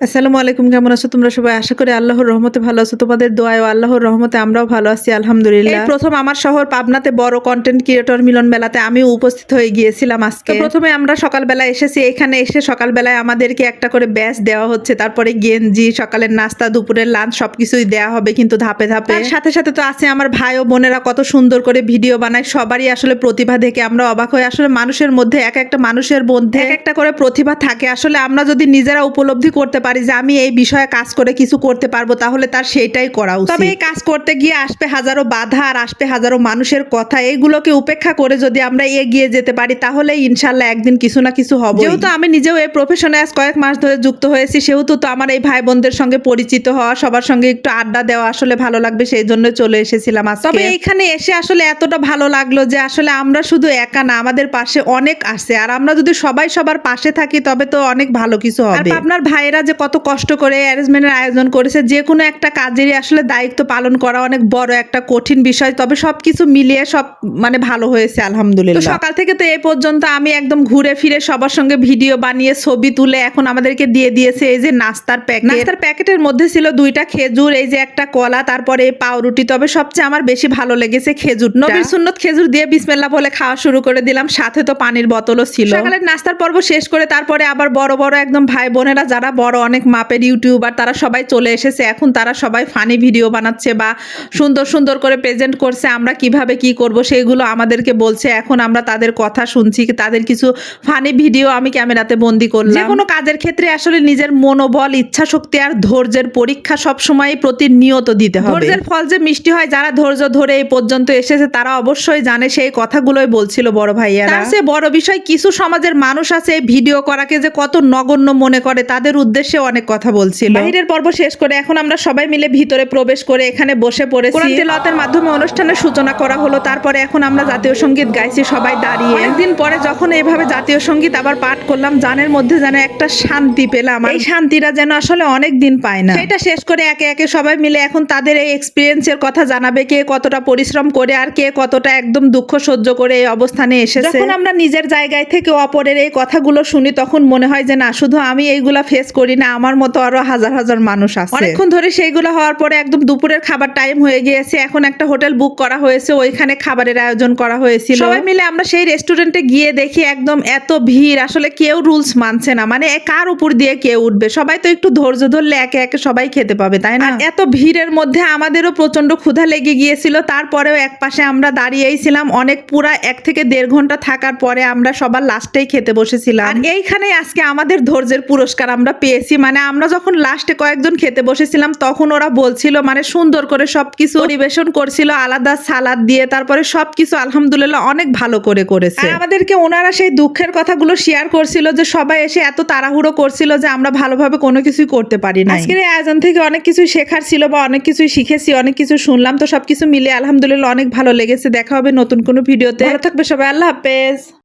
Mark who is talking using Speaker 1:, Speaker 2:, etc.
Speaker 1: আসসালামু আলাইকুম কেমন আছো তোমরা সবাই? আশা করি আল্লাহর রহমতে ভালো আছো। তোমাদের দোয়ায় ও আল্লাহর রহমতে আমরাও ভালো আছি আলহামদুলিল্লাহ। প্রথম আমার শহর পাবনাতে বড় কন্টেন্ট ক্রিয়েটর মিলন মেলাতে আমি উপস্থিত হয়ে গিয়েছিলাম আজকে। প্রথমে আমরা সকালবেলা এসেছি এখানে এসে সকালবেলায় আমাদেরকে একটা করে ব্যাচ দেওয়া হচ্ছে তারপরে গেঞ্জি সকালের নাস্তা দুপুরের লাঞ্চ সবকিছুই দেওয়া হবে কিন্তু ধাপে ধাপে। সাথে সাথে তো আছে আমার ভাই ও বোনেরা কত সুন্দর করে ভিডিও বানায় সবারই আসলে প্রতিভা দেখে আমরা অবাক হই। আসলে মানুষের মধ্যে এক একটা মানুষের মধ্যে এক একটা করে প্রতিভা থাকে। আসলে আমরা যদি নিজেরা উপলব্ধি করতে পারি যে আমি এই বিষয়ে কাজ করে কিছু করতে পারব তাহলে তার সেইটাই করা উচিত। তবে এই কাজ করতে গিয়ে আসবে হাজারো বাধা আর আসবে হাজারো মানুষের কথা এইগুলোকে উপেক্ষা করে যদি আমরা এগিয়ে যেতে পারি তাহলে ইনশাল্লাহ একদিন কিছু না কিছু হবে যেহেতু আমি নিজেও এই প্রফেশনে আজ কয়েক মাস ধরে যুক্ত হয়েছি সেহেতু তো আমার এই ভাই বোনদের সঙ্গে পরিচিত হওয়া সবার সঙ্গে একটু আড্ডা দেওয়া আসলে ভালো লাগবে সেই জন্য চলে এসেছিলাম আজকে। তবে এখানে এসে আসলে এতটা ভালো লাগল যে আসলে আমরা শুধু একা না আমাদের পাশে অনেক আছে আর আমরা যদি সবাই সবার পাশে থাকি তবে তো অনেক ভালো কিছু হবে। আপনার ভাইয়েরা যে কত কষ্ট করে অ্যারেঞ্জমেন্টের আয়োজন করেছে যে কোনো একটা কাজেরই আসলে দায়িত্ব পালন করা অনেক বড় একটা কঠিন বিষয় তবে সবকিছু মিলিয়ে সব মানে ভালো হয়েছে আলহামদুলিল্লাহ। সকাল থেকে তো এই পর্যন্ত আমি একদম ঘুরে ফিরে সবার সঙ্গে ভিডিও বানিয়ে ছবি তুলে এখন আমাদেরকে দিয়ে দিয়েছে এই যে নাস্তার প্যাকেট। নাস্তার প্যাকেটের মধ্যে ছিল দুইটা খেজুর এই যে একটা কলা তারপরে এই পাউরুটি তবে সবচেয়ে আমার বেশি ভালো লেগেছে খেজুর নবীর সুন্নত খেজুর দিয়ে বিসমিল্লাহ বলে খাওয়া শুরু করে দিলাম সাথে তো পানির বোতলও ছিল। সকালের নাস্তার পর্ব শেষ করে তারপরে আবার বড় বড় একদম ভাই বোনেরা যারা বড় অনেক মাপের ইউটিউবার তারা সবাই চলে এসেছে। এখন তারা সবাই ফানি ভিডিও বানাচ্ছে বা সুন্দর সুন্দর করে প্রেজেন্ট করছে আমরা কীভাবে কি করব সেইগুলো আমাদেরকে বলছে। এখন আমরা তাদের কথা শুনছি তাদের কিছু ফানি ভিডিও আমি ক্যামেরাতে বন্দি করলাম। যে কোনো কাজের ক্ষেত্রে আসলে নিজের মনোবল ইচ্ছা শক্তি আর ধৈর্যের পরীক্ষা সবসময় প্রতিনিয়ত দিতে হবে। ধৈর্যের ফল যে মিষ্টি হয় যারা ধৈর্য ধরে এই পর্যন্ত এসেছে তারা অবশ্যই জানে সেই কথাগুলোই বলছিল বড় ভাইয়ারা। তার বড় বিষয় কিছু সমাজের মানুষ আছে এই ভিডিও করাকে যে কত নগণ্য মনে করে তাদের উদ্দেশ্যে অনেক কথা বলছিল। বাহিরের পর্ব শেষ করে এখন আমরা সবাই মিলে ভিতরে প্রবেশ করে এখানে বসে পড়েছি। কোরআন তেলাওয়াতের মাধ্যমে অনুষ্ঠানের সূচনা করা হলো তারপরে এখন আমরা জাতীয় সংগীত গাইছি সবাই দাঁড়িয়ে। একদিন পরে যখন এইভাবে জাতীয় সংগীত আবার পাঠ করলাম জানের মধ্যে যেন একটা শান্তি পেলাম এই শান্তিটা যেন আসলে অনেক দিন পায় না। সেটা শেষ করে একে একে সবাই মিলে এখন তাদের এই এক্সপিরিয়েন্সের কথা জানাবে কে কতটা পরিশ্রম করে আর কে কতটা একদম দুঃখ সহ্য করে এই অবস্থানে এসেছে। যখন আমরা নিজের জায়গায় থেকে অপরের এই কথাগুলো শুনি তখন মনে হয় যে না শুধু আমি এইগুলা ফেস করি না আমার মতো আরও হাজার হাজার মানুষ আছে। অনেকক্ষণ ধরে সেইগুলো হওয়ার পরে একদম দুপুরের খাবার টাইম হয়ে গিয়েছে এখন একটা হোটেল বুক করা হয়েছে ওইখানে খাবারের আয়োজন করা হয়েছিল। সবাই মিলে আমরা সেই রেস্টুরেন্টে গিয়ে দেখি একদম এত ভিড় আসলে কেউ রুলস মানছে না। মানে কার উপর দিয়ে কেউ উঠবে? সবাই তো একটু ধৈর্য ধরলে একে একে সবাই খেতে পাবে তাই না? এত ভিড়ের মধ্যে আমাদেরও প্রচণ্ড ক্ষুধা লেগে গিয়েছিল। তারপরেও এক পাশে আমরা দাঁড়িয়েই ছিলাম অনেক পুরা এক থেকে দেড় ঘণ্টা থাকার পরে আমরা সবার লাস্টেই খেতে বসেছিলাম। আর এইখানে আজকে আমাদের ধৈর্যের পুরস্কার আমরা পেয়েছি। মানে আমরা যখন লাস্টে কয়েকজন খেতে বসেছিলাম তখন ওরা বলছিল মানে সুন্দর করে সবকিছু পরিবেশন করছিল আলাদা সালাদ দিয়ে তারপরে সবকিছু আলহামদুলিল্লাহ অনেক ভালো করে করেছে। আমাদেরকে ওনারা সেই দুঃখের কথাগুলো শেয়ার করছিল যে সবাই এসে এত তাড়াহুড়ো করছিল যে আমরা ভালোভাবে কোনো কিছুই করতে পারি না আজকের এই আয়োজন থেকে অনেক কিছু শেখার ছিল বা অনেক কিছুই শিখেছি অনেক কিছু শুনলাম তো সবকিছু মিলে আলহামদুলিল্লাহ অনেক ভালো লেগেছে। দেখা হবে নতুন কোনো ভিডিওতে। ভালো থাকবে সবাই আল্লাহ হাফেজ।